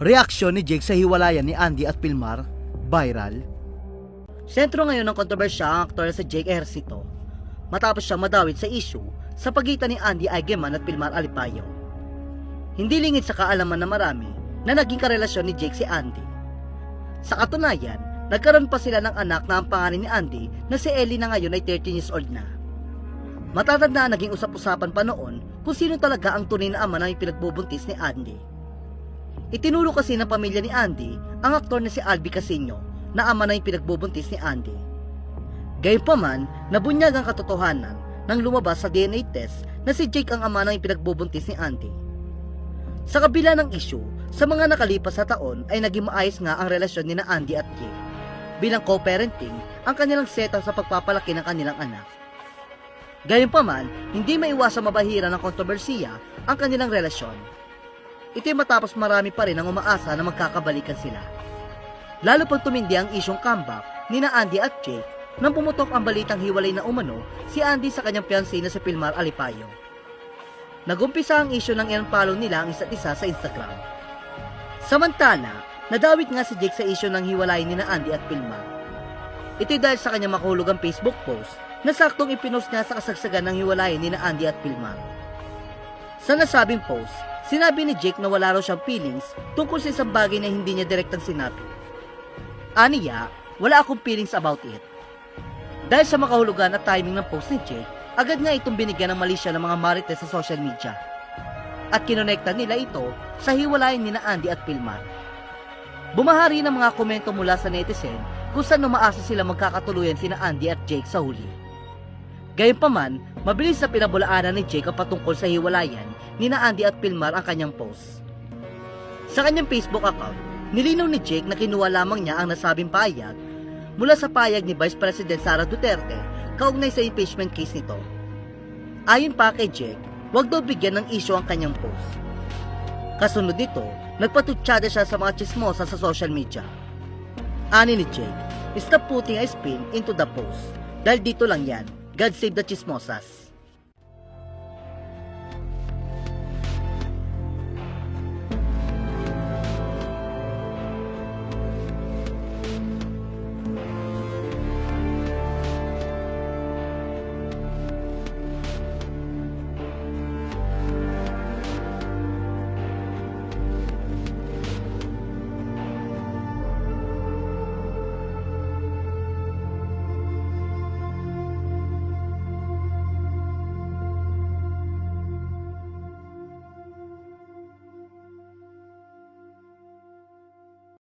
Reaksyon ni Jake sa hiwalayan ni Andy at Pilmar, viral. Sentro ngayon ng kontrobersya ang aktor si Jake Ejercito matapos siya madawit sa issue sa pagitan ni Andy Eigenman at Pilmar Alipayo. Hindi lingid sa kaalaman na marami na naging karelasyon ni Jake si Andy. Sa katunayan, nagkaroon pa sila ng anak na ang pangalan ni Andy na si Ellie na ngayon ay 13 years old na. Matatanda na naging usap-usapan pa noon kung sino talaga ang tunay na ama na pinagbubuntis ni Andy. Itinulo kasi ng pamilya ni Andy ang aktor na si Albi Casino na ama na yung pinagbubuntis ni Andy. Gayunpaman, nabunyag ang katotohanan nang lumabas sa DNA test na si Jake ang ama yung pinagbubuntis ni Andy. Sa kabila ng issue, sa mga nakalipas na taon ay naging maayos nga ang relasyon ni na Andy at Jake. Bilang co-parenting, ang kanilang setup sa pagpapalaki ng kanilang anak. Gayunpaman, hindi maiwasang mabahira ng kontrobersiya ang kanilang relasyon. Ito'y matapos marami pa rin ang umaasa na magkakabalikan sila. Lalo pag tumindi ang isyong comeback ni na Andy at Jake nang pumutok ang balitang hiwalay na umano si Andy sa kanyang fiancé na si Pilmar Alipayo. Nagumpisa ang isyu ng i-unfollow nila ang isa't isa sa Instagram. Samantala, nadawit nga si Jake sa isyu ng hiwalay ni na Andy at Pilmar. Ito'y dahil sa kanyang makahulugang Facebook post na saktong ipinost niya sa kasagsagan ng hiwalay ni na Andy at Pilmar. Sa nasabing post, sinabi ni Jake na wala raw siyang feelings tungkol sa isang bagay na hindi niya direktang sinabi. Aniya, wala akong feelings about it. Dahil sa makahulugan at timing ng post ni Jake, agad nga itong binigyan ng mali siya ng mga marites sa social media. At kinonekta nila ito sa hiwalayan ni na Andy at Pilman. Bumahari ng mga komento mula sa netizen kung saan umaasa sila magkakatuluyan sina Andy at Jake sa huli. Gayunpaman, mabilis na pinabulaanan ni ang patungkol sa hiwalayan ni na Andy at Pilmar ang kanyang post. Sa kanyang Facebook account, nilinaw ni Jake na kinuha lamang niya ang nasabing payag mula sa payag ni Vice President Sara Duterte kaugnay sa impeachment case nito. Ayon pa kay Jake, wag daw bigyan ng issue ang kanyang post. Kasunod nito, nagpatutsyada siya sa mga chismosa sa social media. Ani ni Jake, stop putting a spin into the post. Dahil dito lang yan, God save the chismosas.